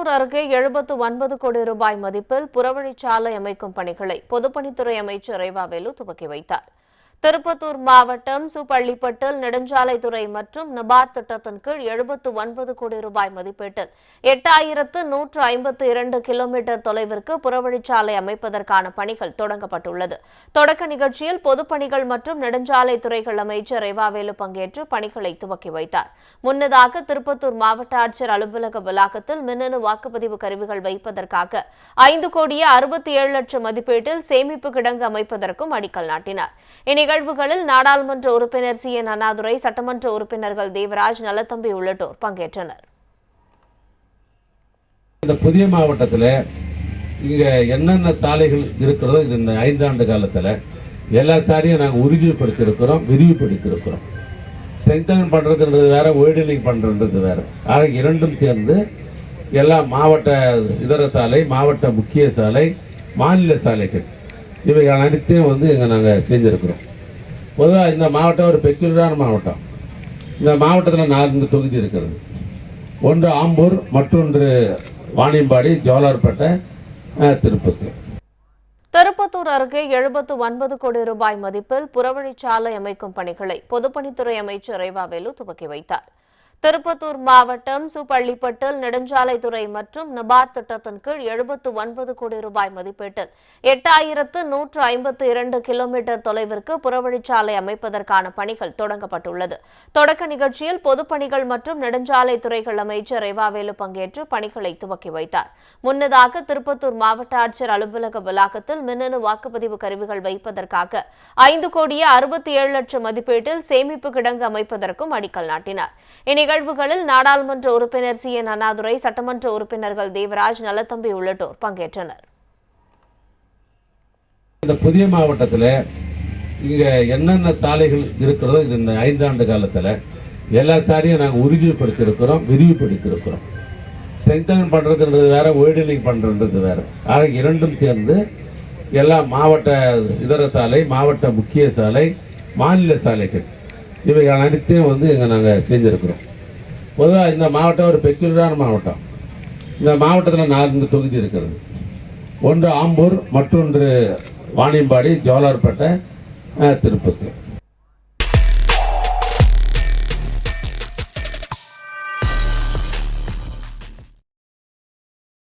திருப்பத்தூர் அருகே எழுபத்து ஒன்பது கோடி ரூபாய் மதிப்பில் புறவழிச்சாலை அமைக்கும் பணிகளை பொதுப்பணித்துறை அமைச்சர் ரேவாவேலு துவக்கி வைத்தார். திருப்பத்தூர் மாவட்டம் சுப்பள்ளிப்பட்டில் நெடுஞ்சாலைத்துறை மற்றும் நபார்ட் திட்டத்தின் கீழ் எழுபத்து ஒன்பது கோடி ரூபாய் மதிப்பீட்டில் எட்டாயிரத்து நூற்று ஐம்பத்து இரண்டு கிலோமீட்டர் தொலைவிற்கு புறவழிச்சாலை அமைப்பதற்கான பணிகள் தொடங்கப்பட்டுள்ளது. தொடக்க நிகழ்ச்சியில் பொதுப்பணிகள் மற்றும் நெடுஞ்சாலைத்துறைகள் அமைச்சர் ரேவாவேலு பங்கேற்று பணிகளை துவக்கி வைத்தார். முன்னதாக திருப்பத்தூர் மாவட்ட ஆட்சியர் அலுவலக வளாகத்தில் மின்னணு வாக்குப்பதிவு கருவிகள் வைப்பதற்காக ஐந்து கோடியே அறுபத்தி ஏழு லட்சம் மதிப்பீட்டில் சேமிப்பு கிடங்கு அமைப்பதற்கும் அடிக்கல் நாட்டினார். நிகழ்வுகளில் நாடாளுமன்ற உறுப்பினர் சி. என். அண்ணாதுரை சட்டமன்ற உறுப்பினர்கள் தேவராஜ் நலத்தம்பி உள்ளிட்டோர் பங்கேற்றனர். இந்த புதிய மாவட்டத்தில் இங்கே என்னென்ன சாலைகள் இருக்கிறதோ இந்த ஐந்தாண்டு காலத்தில் எல்லா சாலையும் நாங்கள் உறுதிப்படுத்தியிருக்கிறோம் விரிவுபடுத்தியிருக்கிறோம். ஸ்ட்ரென்தன் பண்ணுறதுன்றது வேற ஒய்டனிங் பண்ணுறதுன்றது வேற. ஆக இரண்டும் சேர்ந்து எல்லா மாவட்ட இதர சாலை மாவட்ட முக்கிய சாலை மாநில சாலைகள் இவைகள் அனைத்தையும் வந்து இங்கே நாங்கள் செஞ்சுருக்கிறோம். பொதுவாக இந்த மாவட்டம் ஒரு பெக்யூலரான மாவட்டம். இந்த மாவட்டத்தில் நான்கு தொகுதி இருக்கிறது. ஒன்று ஆம்பூர் மற்றொன்று வாணியம்பாடி ஜோலார்பேட்டை திருப்பத்தூர். திருப்பத்தூர் அருகே எழுபத்து ஒன்பது கோடி ரூபாய் மதிப்பில் புறவழிச்சாலை அமைக்கும் பணிகளை பொதுப்பணித்துறை அமைச்சர் ரேவாவேலு துவக்கி வைத்தார். திருப்பத்தூர் மாவட்டம் சுப்பள்ளிப்பட்டில் நெடுஞ்சாலைத்துறை மற்றும் நபார்ட் திட்டத்தின் கீழ் எழுபத்து ஒன்பது கோடி ரூபாய் மதிப்பீட்டில் எட்டாயிரத்து நூற்று ஐம்பத்து இரண்டு கிலோமீட்டர் தொலைவிற்கு புறவழிச்சாலை அமைப்பதற்கான பணிகள் தொடங்கப்பட்டுள்ளது. தொடக்க நிகழ்ச்சியில் பொதுப்பணிகள் மற்றும் நெடுஞ்சாலைத்துறைகள் அமைச்சர் ரேவாவேலு பங்கேற்று பணிகளை துவக்கி வைத்தார். முன்னதாக திருப்பத்தூர் மாவட்ட ஆட்சியர் அலுவலக வளாகத்தில் மின்னணு வாக்குப்பதிவு கருவிகள் வைப்பதற்காக ஐந்து கோடியே அறுபத்தி ஏழு லட்சம் மதிப்பீட்டில் சேமிப்பு கிடங்கு அமைப்பதற்கும் அடிக்கல் நாட்டினார். நிகழ்வுகளில் நாடாளுமன்ற உறுப்பினர் சி. என். அண்ணாதுரை சட்டமன்ற உறுப்பினர்கள் தேவராஜ் நலத்தம்பி உள்ளிட்டோர் பங்கேற்றனர். இந்த புதிய மாவட்டத்தில் இங்கே என்னென்ன சாலைகள் இருக்கிறதோ இந்த ஐந்தாண்டு காலத்தில் எல்லா சாலையும் நாங்கள் உறுதிப்படுத்தியிருக்கிறோம் விரிவுபடுத்தியிருக்கிறோம். ஸ்ட்ரென்தன் பண்ணுறதுன்றது வேற ஒய்டனிங் பண்ணுறதுன்றது வேற. ஆக இரண்டும் சேர்ந்து எல்லா மாவட்ட இதர சாலை மாவட்ட முக்கிய சாலை மாநில சாலைகள் இவைகள் அனைத்தையும் வந்து இங்கே நாங்கள் செஞ்சுருக்கிறோம். பொதுவாக இந்த மாவட்டம் ஒரு பெக்யூலரான மாவட்டம். இந்த மாவட்டத்தில் நான்கு தொகுதி இருக்கிறது. ஒன்று ஆம்பூர் மற்றொன்று வாணியம்பாடி ஜோலார்பேட்டை திருப்பத்தூர்.